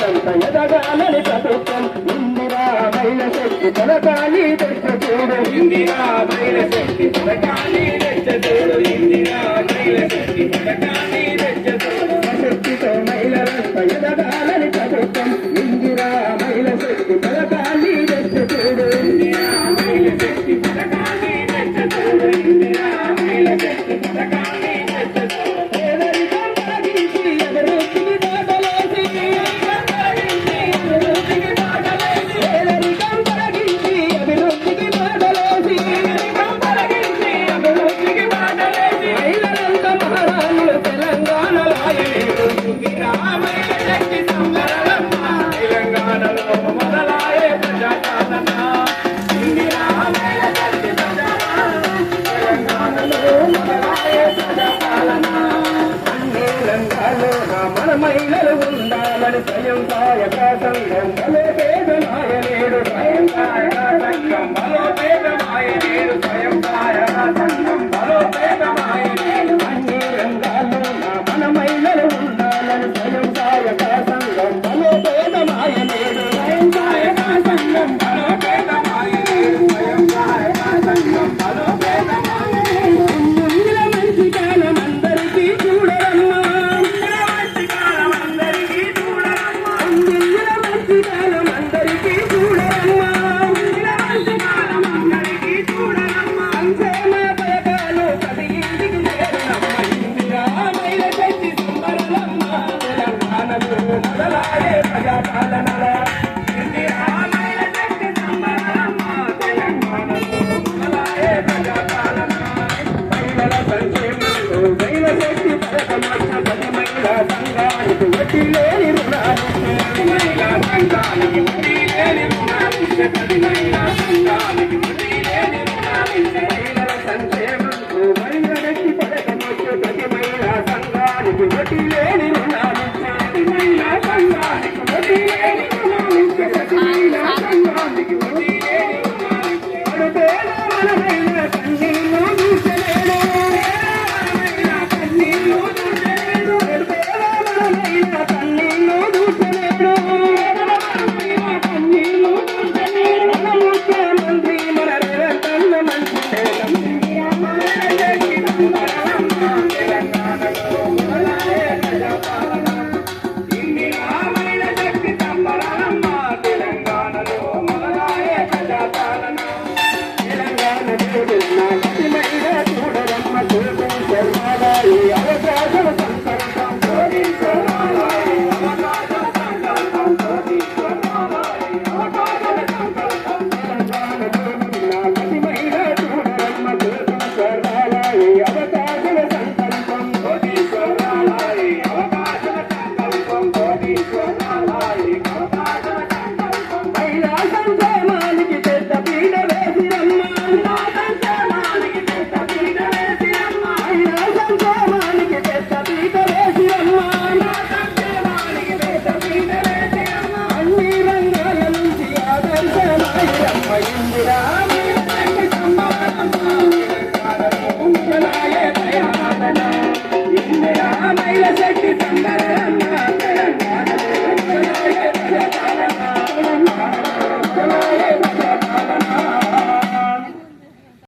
ప్రజలంత ఎదగాలని ప్రభుత్వం ఇందిరా మహిళ శక్తి పథకాన్ని తెచ్చచూడు ఇందిరా మహిళ శక్తి పథకాన్ని తెచ్చచూడు ఇందిరా మహిళ శక్తి పథకాన్ని తెచ్చచూడు శక్తితో మహిళలంత ఎదగాలని ప్రభుత్వం ఇందిరా మహిళ శక్తి పథకాన్ని తెచ్చచూడు ఇందిరా మహిళ శక్తి పథకాన్ని తెచ్చచూడు ఇందిరా మహిళ శక్తి పథకాన్ని మహిళలు ఉండాలని స్వయం సహాయక సంఘం బలోపేదమాయ నేడు స్వయం సహాయక సంఘం బలోపేదమాయ నేడు స్వయం సహాయక సంఘం బలోపేదమాయ నేడు అన్ని రంగాల్లో మన మహిళలు ఉండాలని స్వయం பதினையா வந்தாலும் உண்டியிலே நின்று நான் இஷ்டப்பதினை